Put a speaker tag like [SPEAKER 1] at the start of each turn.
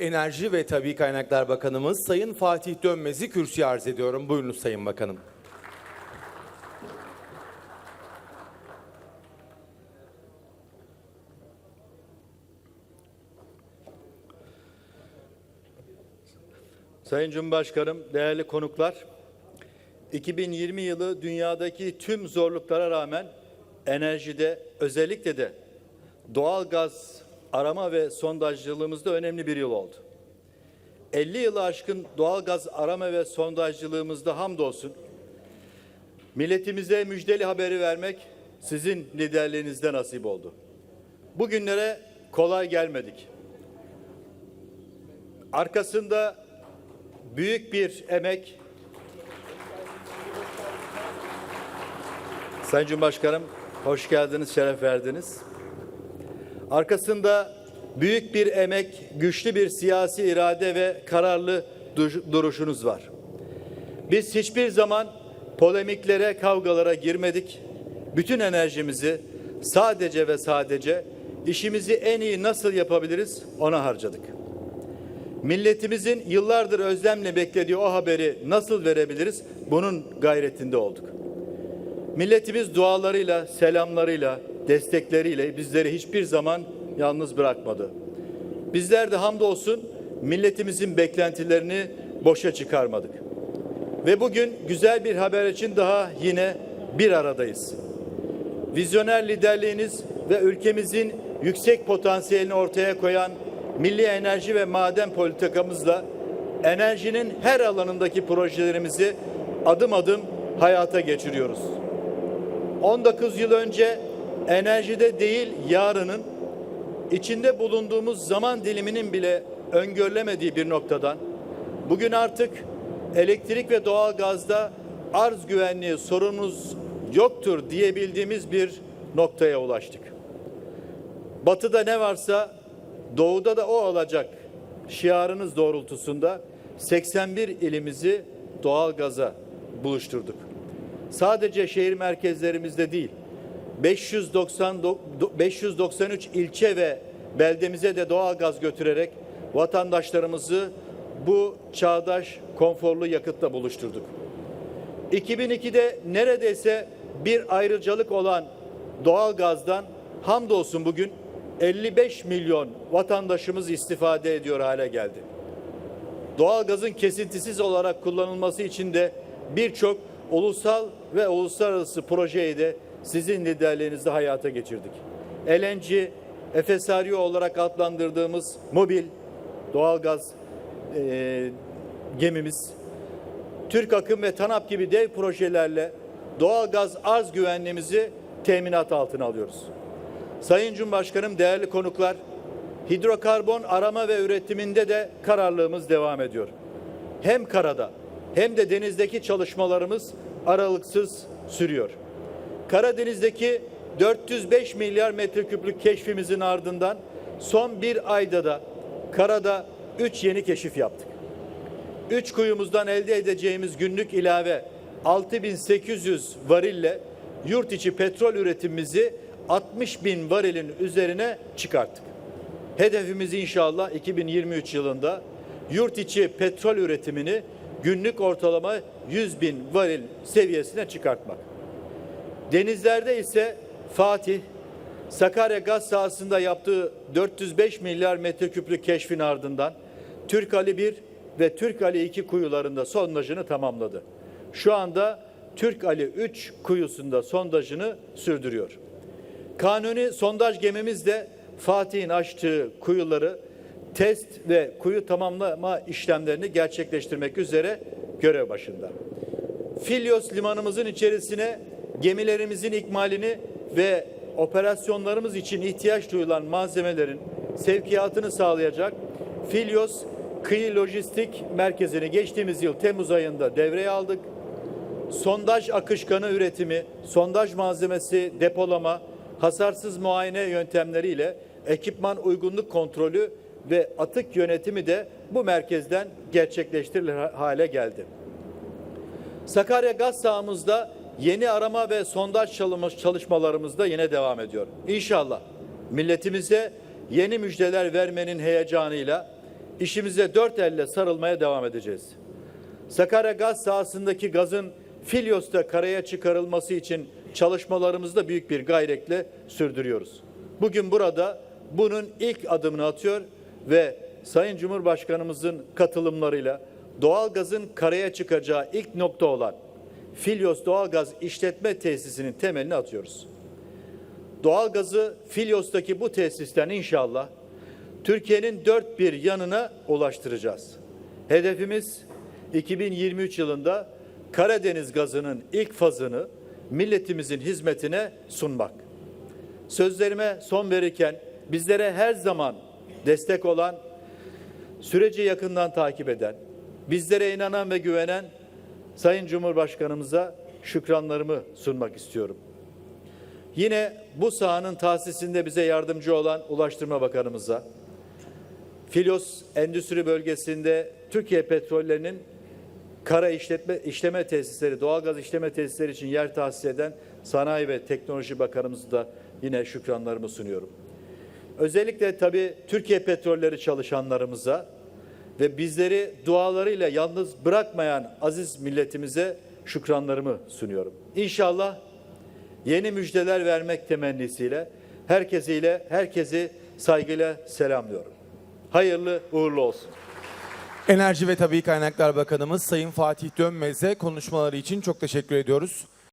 [SPEAKER 1] Enerji ve Tabii Kaynaklar Bakanımız Sayın Fatih Dönmez'i kürsüye arz ediyorum. Buyurunuz Sayın Bakanım.
[SPEAKER 2] Sayın Cumhurbaşkanım, değerli konuklar, 2020 yılı dünyadaki tüm zorluklara rağmen enerjide özellikle de doğal gaz arama ve sondajcılığımızda önemli bir yıl oldu. 50 yılı aşkın doğal gaz arama ve sondajcılığımızda hamdolsun milletimize müjdeli haberi vermek sizin liderliğinizde nasip oldu. Bugünlere kolay gelmedik. Arkasında büyük bir emek Sayın Cumhurbaşkanım hoş geldiniz, şeref verdiniz. Arkasında büyük bir emek, güçlü bir siyasi irade ve kararlı duruş- duruşunuz var. Biz hiçbir zaman polemiklere, kavgalara girmedik. Bütün enerjimizi sadece ve sadece işimizi en iyi nasıl yapabiliriz ona harcadık. Milletimizin yıllardır özlemle beklediği o haberi nasıl verebiliriz? Bunun gayretinde olduk. Milletimiz dualarıyla, selamlarıyla, destekleriyle bizleri hiçbir zaman yalnız bırakmadı. Bizler de hamdolsun milletimizin beklentilerini boşa çıkarmadık. Ve bugün güzel bir haber için daha yine bir aradayız. Vizyoner liderliğiniz ve ülkemizin yüksek potansiyelini ortaya koyan milli enerji ve maden politikamızla enerjinin her alanındaki projelerimizi adım adım hayata geçiriyoruz. 19 yıl önce enerjide değil yarının içinde bulunduğumuz zaman diliminin bile öngörülemediği bir noktadan bugün artık elektrik ve doğal gazda arz güvenliği sorunumuz yoktur diyebildiğimiz bir noktaya ulaştık. Batıda ne varsa doğuda da o olacak şiarınız doğrultusunda 81 ilimizi doğal gaza buluşturduk. Sadece şehir merkezlerimizde değil, 590 593 ilçe ve beldemize de doğal gaz götürerek vatandaşlarımızı bu çağdaş konforlu yakıtla buluşturduk. 2002'de neredeyse bir ayrıcalık olan doğal gazdan hamdolsun bugün 55 milyon vatandaşımız istifade ediyor hale geldi. Doğalgazın kesintisiz olarak kullanılması için de birçok ulusal ve uluslararası projeyi de sizin liderliğinizde hayata geçirdik. LNG, Efesario olarak adlandırdığımız mobil doğalgaz e, gemimiz, Türk Akım ve TANAP gibi dev projelerle doğalgaz arz güvenliğimizi teminat altına alıyoruz. Sayın Cumhurbaşkanım, değerli konuklar, hidrokarbon arama ve üretiminde de kararlılığımız devam ediyor. Hem karada hem de denizdeki çalışmalarımız aralıksız sürüyor. Karadeniz'deki 405 milyar metreküplük keşfimizin ardından son bir ayda da karada 3 yeni keşif yaptık. 3 kuyumuzdan elde edeceğimiz günlük ilave 6800 varille yurt içi petrol üretimimizi 60 bin varilin üzerine çıkarttık. Hedefimiz inşallah 2023 yılında yurt içi petrol üretimini günlük ortalama 100 bin varil seviyesine çıkartmak. Denizlerde ise Fatih, Sakarya gaz sahasında yaptığı 405 milyar metreküplük keşfin ardından Türk Ali 1 ve Türk Ali 2 kuyularında sondajını tamamladı. Şu anda Türk Ali 3 kuyusunda sondajını sürdürüyor. Kanuni sondaj gemimiz de Fatih'in açtığı kuyuları test ve kuyu tamamlama işlemlerini gerçekleştirmek üzere görev başında. Filyos limanımızın içerisine gemilerimizin ikmalini ve operasyonlarımız için ihtiyaç duyulan malzemelerin sevkiyatını sağlayacak Filyos Kıyı Lojistik Merkezi'ni geçtiğimiz yıl Temmuz ayında devreye aldık. Sondaj akışkanı üretimi, sondaj malzemesi depolama, hasarsız muayene yöntemleriyle ekipman uygunluk kontrolü ve atık yönetimi de bu merkezden gerçekleştirilir hale geldi. Sakarya gaz sahamızda yeni arama ve sondaj çalışmalarımız da yine devam ediyor. İnşallah milletimize yeni müjdeler vermenin heyecanıyla işimize dört elle sarılmaya devam edeceğiz. Sakarya gaz sahasındaki gazın Filyos'ta karaya çıkarılması için çalışmalarımızı da büyük bir gayretle sürdürüyoruz. Bugün burada bunun ilk adımını atıyor ve Sayın Cumhurbaşkanımızın katılımlarıyla doğalgazın karaya çıkacağı ilk nokta olan Filyos Doğalgaz İşletme Tesisi'nin temelini atıyoruz. Doğalgazı Filyos'taki bu tesisten inşallah Türkiye'nin dört bir yanına ulaştıracağız. Hedefimiz 2023 yılında Karadeniz gazının ilk fazını milletimizin hizmetine sunmak. Sözlerime son verirken bizlere her zaman destek olan, süreci yakından takip eden, bizlere inanan ve güvenen Sayın Cumhurbaşkanımıza şükranlarımı sunmak istiyorum. Yine bu sahanın tahsisinde bize yardımcı olan Ulaştırma Bakanımıza, Filos Endüstri Bölgesi'nde Türkiye Petrollerinin kara işletme işleme tesisleri, doğalgaz işleme tesisleri için yer tahsis eden Sanayi ve Teknoloji Bakanımıza da yine şükranlarımı sunuyorum. Özellikle tabii Türkiye Petrolleri çalışanlarımıza ve bizleri dualarıyla yalnız bırakmayan aziz milletimize şükranlarımı sunuyorum. İnşallah yeni müjdeler vermek temennisiyle herkesiyle herkesi saygıyla selamlıyorum. Hayırlı uğurlu olsun.
[SPEAKER 1] Enerji ve Tabii Kaynaklar Bakanımız Sayın Fatih Dönmez'e konuşmaları için çok teşekkür ediyoruz.